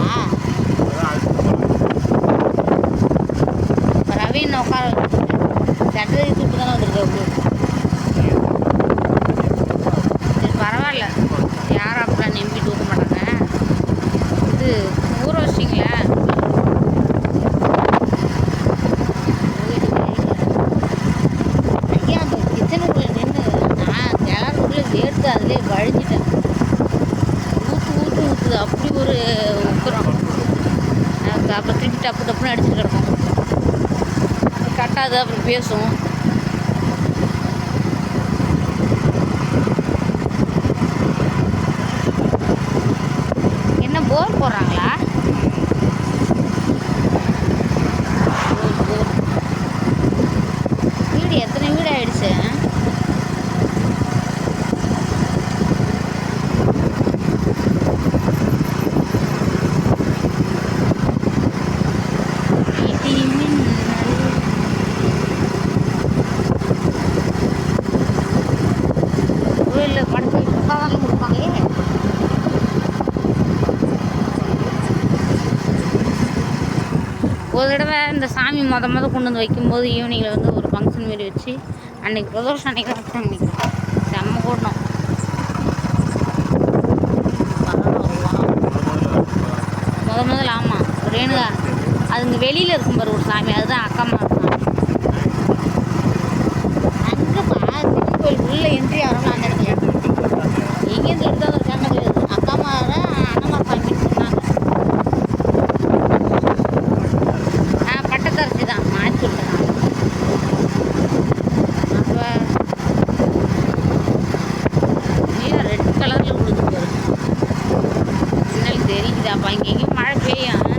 அழைச்சிட்டாங்களா இப்போ ரவீன் உட்கார வச்சுட்டு சுட்டு தானே உங்களுக்கு சரி பரவாயில்ல. யாரும் அப்படிலாம் நம்பி தூக்க மாட்டாங்க. இது ஊற வச்சிங்களா ஐயா வழிஞ்சிட்டேன். ஊற்று ஊற்று ஊற்றுது அப்படி ஒரு எனக்கு அப்புறம் திருப்பி டப்பு டப்புன்னு அடிச்சுட்டு கிடக்கும். கட்டாது அப்புறம் பேசும். என்ன போர் போடுறாங்களா? போர், வீடு எத்தனை வீடு ஆயிடுச்சு? கோயிலில் படத்தை பிரசாதம் கொடுப்பாங்களே. ஒரு தடவை இந்த சாமி மொத மொத கொண்டு வந்து வைக்கும்போது ஈவினிங்கில் வந்து ஒரு ஃபங்க்ஷன் மாரி வச்சு அன்னைக்கு பிரதோஷம் அன்னைக்கு தான் வச்சாங்க நினைக்கிறேன். செம்ம கூடணும் முத முதல்ல ஆமாம் ரேணுகா. அதுங்க வெளியில் இருக்கும் பாரு ஒரு சாமி அதுதான் அக்கம்மா அங்கேப்பா சிவன் கோயில் உள்ள என்ட்ரி ஆகிறோம்ல அந்த 你马上可以